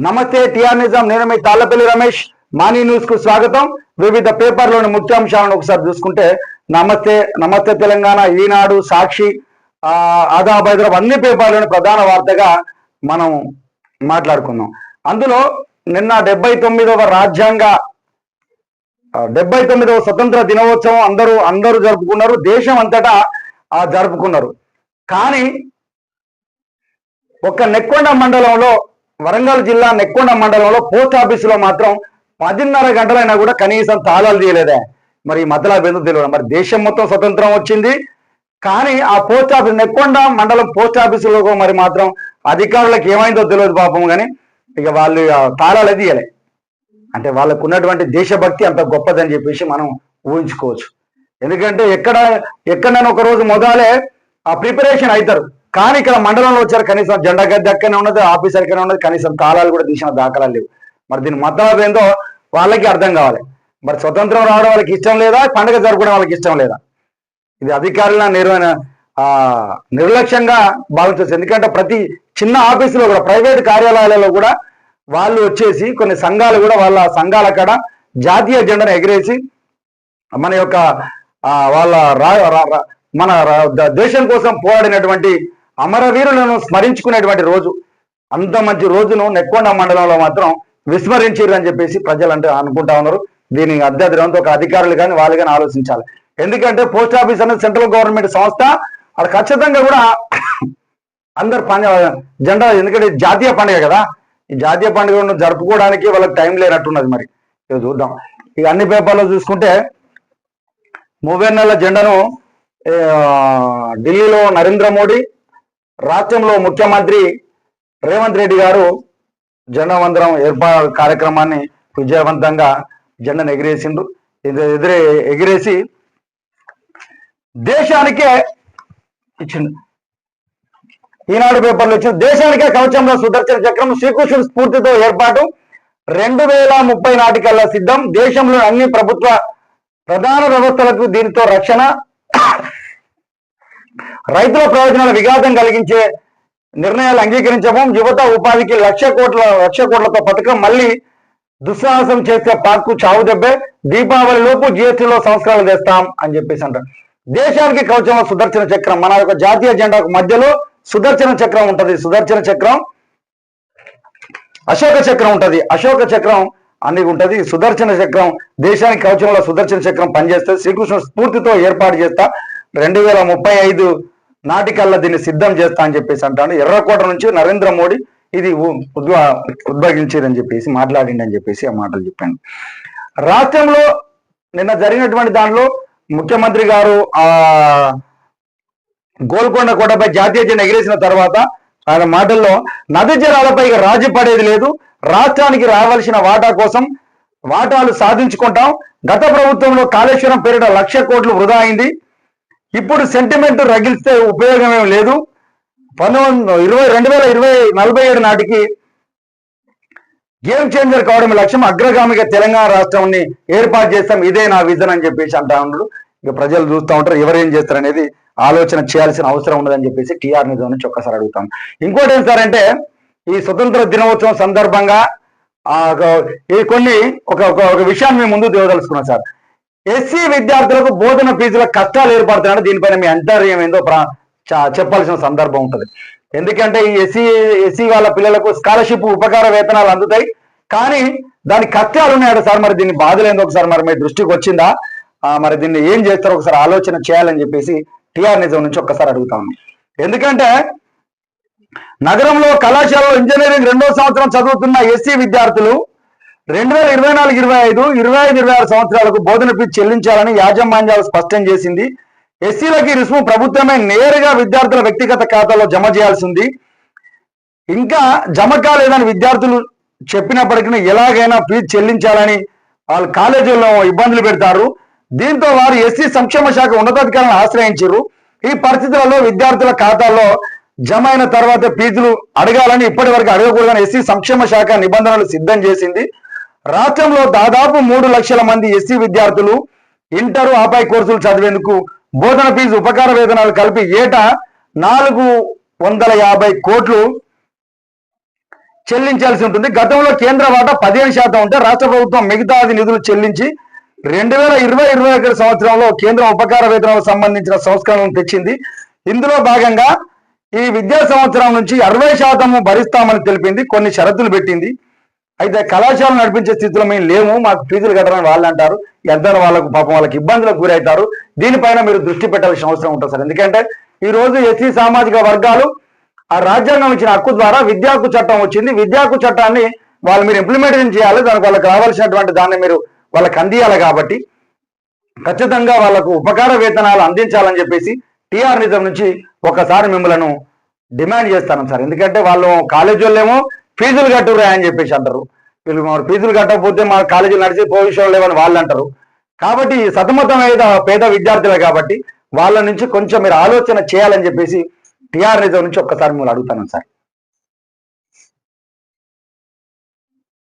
నమస్తే టిఆర్ నిజాం నేను మీ తాళ్ళపల్లి రమేష్. మానీ న్యూస్కు స్వాగతం. వివిధ పేపర్లోని ముఖ్యాంశాలను ఒకసారి చూసుకుంటే నమస్తే నమస్తే తెలంగాణ ఈనాడు సాక్షి ఆ, ఆదాబ్ హైదరాబాద్ అన్ని పేపర్లోని ప్రధాన వార్తగా మనం మాట్లాడుకుందాం. అందులో నిన్న డెబ్బై తొమ్మిదవ రాజ్యాంగ డెబ్బై తొమ్మిదవ స్వతంత్ర దినోత్సవం అందరూ అందరూ జరుపుకున్నారు. దేశం అంతటా ఆ జరుపుకున్నారు. కానీ ఒక్క నెక్కొండ మండలంలో వరంగల్ జిల్లా నెక్కొండ మండలంలో పోస్ట్ ఆఫీసులో మాత్రం పదిన్నర గంటలైనా కూడా కనీసం తాళాలు తీయలేదే. మరి మధ్యలో బిందు తెలియదు. మరి దేశం మొత్తం స్వతంత్రం వచ్చింది. కానీ ఆ పోస్ట్ ఆఫీస్ నెక్కొండ మండలం పోస్ట్ ఆఫీసులో మరి మాత్రం అధికారులకు ఏమైందో తెలియదు పాపం కానీ ఇక వాళ్ళు ఆ తాళాలు తీయలే. అంటే వాళ్ళకు ఉన్నటువంటి దేశభక్తి అంత గొప్పదని చెప్పేసి మనం ఊహించుకోవచ్చు. ఎందుకంటే ఎక్కడ ఎక్కడైనా ఒక రోజు మొదలే ఆ ప్రిపరేషన్ అవుతారు కానీ ఇక్కడ మండలంలో వచ్చారు కనీసం జెండా గద్దె అక్కనే ఉన్నది ఆఫీసర్ అక్కనే ఉన్నది కనీసం తాళాలు కూడా తీసిన దాఖలాలు లేవు. మరి దీని మతలబ్ ఏందో వాళ్ళకి అర్థం కావాలి. మరి స్వతంత్రం రావడం వాళ్ళకి ఇష్టం లేదా? పండుగ జరుపుకోవడం వాళ్ళకి ఇష్టం లేదా? ఇది అధికారుల నిర్వహణ నిర్లక్ష్యంగా భావించవచ్చు. ఎందుకంటే ప్రతి చిన్న ఆఫీసులో కూడా ప్రైవేట్ కార్యాలయాలలో కూడా వాళ్ళు వచ్చేసి కొన్ని సంఘాలు కూడా వాళ్ళ సంఘాల కాడ జాతీయ జెండాను ఎగిరేసి మన యొక్క వాళ్ళ రా మన దేశం కోసం పోరాడినటువంటి అమరవీరులను స్మరించుకునేటువంటి రోజు. అంత మంచి రోజును నెక్కొండ మండలంలో మాత్రం విస్మరించారు అని చెప్పేసి ప్రజలు అంటే అనుకుంటా ఉన్నారు. దీనికి అధ్యయనంతో ఒక అధికారులు కానీ వాళ్ళు కానీ ఆలోచించాలి. ఎందుకంటే పోస్ట్ ఆఫీస్ అనేది సెంట్రల్ గవర్నమెంట్ సంస్థ. అది ఖచ్చితంగా కూడా అందరు పండుగ జెండా ఎందుకంటే జాతీయ పండుగ కదా. ఈ జాతీయ పండుగను జరుపుకోవడానికి వాళ్ళకి టైం లేనట్టున్నది మరి. ఇక చూద్దాం. ఇక అన్ని పేపర్లో చూసుకుంటే మూవేన్నెల జెండాను ఢిల్లీలో నరేంద్ర మోడీ రాష్ట్రంలో ముఖ్యమంత్రి రేవంత్ రెడ్డి గారు జెండా వందనం ఏర్పాటు కార్యక్రమాన్ని విజయవంతంగా జెండను ఎగిరేసిండ్రు. ఎదురే ఎగిరేసి దేశానికే ఇచ్చిండు. ఈనాడు పేపర్లో ఇచ్చిన దేశానికే కవచంలో సుదర్శన చక్రం శ్రీకృష్ణుడు స్ఫూర్తితో ఏర్పాటు. రెండు వేల ముప్పై నాటికల్లా సిద్ధం. దేశంలో అన్ని ప్రభుత్వ ప్రధాన వ్యవస్థలకు దీనితో రక్షణ. రైతుల ప్రయోజనాల విఘాతం కలిగించే నిర్ణయాలు అంగీకరించడం యువత ఉపాధికి లక్ష కోట్ల లక్ష కోట్లతో పథకం మళ్ళీ దుస్సాహసం చేస్తే పాక్కు చావు దెబ్బే. దీపావళి లోపు జిఎస్టీలో సంస్కరణలు తెస్తాం అని చెప్పేసి అంటారు. దేశానికి కవచంలో సుదర్శన చక్రం మన యొక్క జాతీయ జెండాకు మధ్యలో సుదర్శన చక్రం ఉంటది. సుదర్శన చక్రం అశోక చక్రం ఉంటది. అశోక చక్రం అనేది ఉంటది. సుదర్శన చక్రం దేశానికి కవచంలో సుదర్శన చక్రం పనిచేస్తే శ్రీకృష్ణ స్ఫూర్తితో ఏర్పాటు చేస్తా. రెండు వేల ముప్పై ఐదు నాటికల్లా దీన్ని సిద్ధం చేస్తా అని చెప్పేసి అంటాడు. ఎర్రకోట నుంచి నరేంద్ర మోడీ ఇది ఉద్వా ఉద్భవించేదని చెప్పేసి మాట్లాడిండి అని చెప్పేసి ఆ మాటలు చెప్పాను. రాష్ట్రంలో నిన్న జరిగినటువంటి దానిలో ముఖ్యమంత్రి గారు ఆ గోల్కొండ కోటపై జాతీయ జెండా ఎగిరేసిన తర్వాత ఆయన మాటల్లో నది జలాలపై రాజీ పడేది లేదు. రాష్ట్రానికి రావాల్సిన వాటా కోసం వాటాలు సాధించుకుంటాం. గత ప్రభుత్వంలో కాళేశ్వరం పేరిట లక్ష కోట్లు వృధా అయింది. ఇప్పుడు సెంటిమెంట్ రగిలిస్తే ఉపయోగం ఏం లేదు. పంతొమ్మిది ఇరవై రెండు వేల ఇరవై నలభై ఏడు నాటికి గేమ్ చేంజర్ కావడం లక్ష్యం అగ్రగామిగా తెలంగాణ రాష్ట్రాన్ని ఏర్పాటు చేస్తాం. ఇదే నా విజన్ అని చెప్పేసి అంటా ఉన్నాడు ఇక ప్రజలు చూస్తూ ఉంటారు. ఎవరేం చేస్తారు అనేది ఆలోచన చేయాల్సిన అవసరం ఉన్నదని చెప్పేసి టీఆర్ నిజం నుంచి ఒక్కసారి అడుగుతాం. ఇంకోటి ఏం సార్ అంటే ఈ స్వతంత్ర దినోత్సవం సందర్భంగా ఈ కొన్ని ఒక ఒక విషయాన్ని మేము ముందు దేవదలుచుకున్నాం సార్. ఎస్సీ విద్యార్థులకు బోధన ఫీజుల కష్టాలు ఏర్పడుతున్నాయి దీనిపైన మీ అంతర్యం ఏందో ప్రా- చెప్పాల్సిన సందర్భం ఉంటుంది. ఎందుకంటే ఈ ఎస్సీ ఎస్సీ వాళ్ళ పిల్లలకు స్కాలర్షిప్ ఉపకార వేతనాలు అందుతాయి. కానీ దాని కష్టాలు ఉన్నాయట సార్. మరి దీన్ని బాధలు ఒకసారి మరి మీ దృష్టికి వచ్చిందా? మరి దీన్ని ఏం చేస్తారో ఒకసారి ఆలోచన చేయాలని చెప్పేసి టిఆర్ నిజం నుంచి ఒక్కసారి అడుగుతాము ఎందుకంటే నగరంలో కళాశాలలో ఇంజనీరింగ్ రెండో సంవత్సరం చదువుతున్న ఎస్సీ విద్యార్థులు రెండు వేల ఇరవై నాలుగు ఇరవై ఐదు ఇరవై ఐదు ఇరవై ఆరు సంవత్సరాలకు బోధన ఫీజు చెల్లించాలని యాజమాన్యాలు స్పష్టం చేసింది. ఎస్సీలకి రుసుము ప్రభుత్వమే నేరుగా విద్యార్థుల వ్యక్తిగత ఖాతాలో జమ చేయాల్సి ఉంది. ఇంకా జమ కాలేదని విద్యార్థులు చెప్పినప్పటికీ ఎలాగైనా ఫీజు చెల్లించాలని వాళ్ళు కాలేజీల్లో ఇబ్బందులు పెడతారు. దీంతో వారు ఎస్సీ సంక్షేమ శాఖ ఉన్నతాధికారులను ఆశ్రయించారు. ఈ పరిస్థితులలో విద్యార్థుల ఖాతాల్లో జమ అయిన తర్వాత ఫీజులు అడగాలని ఇప్పటి వరకు అడగకూడదని ఎస్సీ సంక్షేమ శాఖ నిబంధనలు సిద్ధం చేసింది. రాష్ట్రంలో దాదాపు మూడు లక్షల మంది ఎస్సీ విద్యార్థులు ఇంటర్ ఆపై కోర్సులు చదివేందుకు బోధన ఫీజు ఉపకార వేతనాలు కలిపి ఏటా నాలుగు వందల యాభై కోట్లు చెల్లించాల్సి ఉంటుంది. గతంలో కేంద్ర వాటా పదిహేను శాతం ఉంటే రాష్ట్ర ప్రభుత్వం మిగతాది నిధులు చెల్లించి రెండు వేల ఇరవై ఇరవై ఒకటి సంవత్సరంలో కేంద్రం ఉపకార వేతనాలకు సంబంధించిన సంస్కరణలు తెచ్చింది. ఇందులో భాగంగా ఈ విద్యా సంవత్సరం నుంచి అరవై శాతం భరిస్తామని తెలిపింది. కొన్ని షరతులు పెట్టింది. అయితే కళాశాల నడిపించే స్థితిలో మేము లేము మాకు ఫీజులు కట్టడం వాళ్ళు అంటారు. ఎద్దరు వాళ్ళకు పాపం వాళ్ళకి ఇబ్బందులకు గురవుతారు. దీనిపైన మీరు దృష్టి పెట్టాల్సిన అవసరం ఉంటుంది సార్. ఎందుకంటే ఈ రోజు ఎస్సీ సామాజిక వర్గాలు ఆ రాజ్యాంగం ఇచ్చిన హక్కు ద్వారా విద్యా హక్కు చట్టం వచ్చింది. విద్యా హక్కు చట్టాన్ని వాళ్ళు మీరు ఇంప్లిమెంటేషన్ చేయాలి. దానికి వాళ్ళకి రావాల్సినటువంటి దాన్ని మీరు వాళ్ళకి అందియాలి కాబట్టి ఖచ్చితంగా వాళ్ళకు ఉపకార వేతనాలు అందించాలని చెప్పేసి టీఆర్ నిజం నుంచి ఒకసారి మిమ్మల్ని డిమాండ్ చేస్తాను సార్. ఎందుకంటే వాళ్ళు కాలేజీ వాళ్ళేమో ఫీజులు కట్టురా అని చెప్పేసి అంటారు. వీళ్ళు మరి ఫీజులు కట్టకపోతే మా కాలేజీలు నడిచి పోవిషయం లేవని వాళ్ళు అంటారు. కాబట్టి సతమతం మీద పేద విద్యార్థులే కాబట్టి వాళ్ళ నుంచి కొంచెం మీరు ఆలోచన చేయాలని చెప్పేసి టీఆర్ నిజం నుంచి ఒక్కసారి మిమ్మల్ని అడుగుతాను సార్.